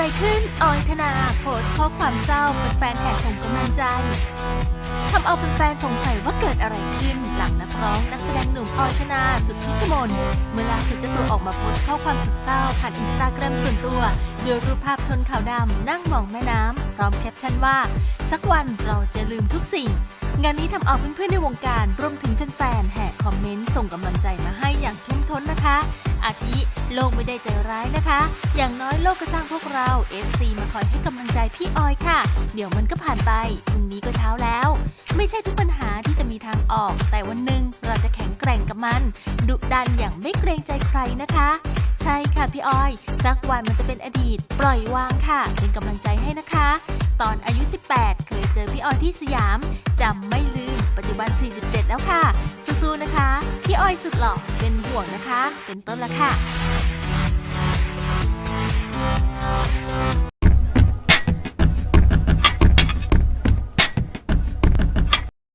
ออยธนาโพสต์ข้อความเศร้าแฟนๆแห่ส่งกำลังใจทำเอาแฟนๆสงสัยว่าเกิดอะไรขึ้น หลังนักร้องนักแสดงหนุ่มออยธนาสุดที่กมลเมื่อล่าสุดเจ้าตัวออกมาโพสต์ข้อความสุดเศร้า ผ่านอินสตาแกรมส่วนตัวด้วยรูปภาพทนขาวดำนั่งมองแม่น้ำพร้อมแคปชั่นว่า สักวันเราจะลืมทุกสิ่ง งานนี้ทำเอาเพื่อนๆในวงการรวมถึงแฟนๆแห่คอมเมนต์ส่งกำลังใจมาให้อย่างท่วมท้นนะคะ อาทิ โลกไม่ได้ใจร้ายนะคะ อย่างน้อยโลกก็สร้างพวกเรา FC มาคอยให้กำลังใจพี่ออยค่ะ เดี๋ยวมันก็ผ่านไปพรุ่งนี้ก็เช้าแล้ว ไม่ใช่ทุกปัญหาที่จะมีทางออก แต่วันหนึ่งเราจะแข็งแกร่งกับมัน ดุดันอย่างไม่เกรงใจใครนะคะ ใช่ค่ะพี่ออย สักวันมันจะเป็นอดีต ปล่อยวางค่ะ เป็นกำลังใจให้นะคะ ตอนอายุ 18 เคยเจอพี่ออยที่สยามจำไม่ลืม ปัจจุบัน 47 แล้วค่ะ สู้ๆนะคะ พี่ออยสุดหล่อเป็นห่วงนะคะ เป็นต้นละค่ะ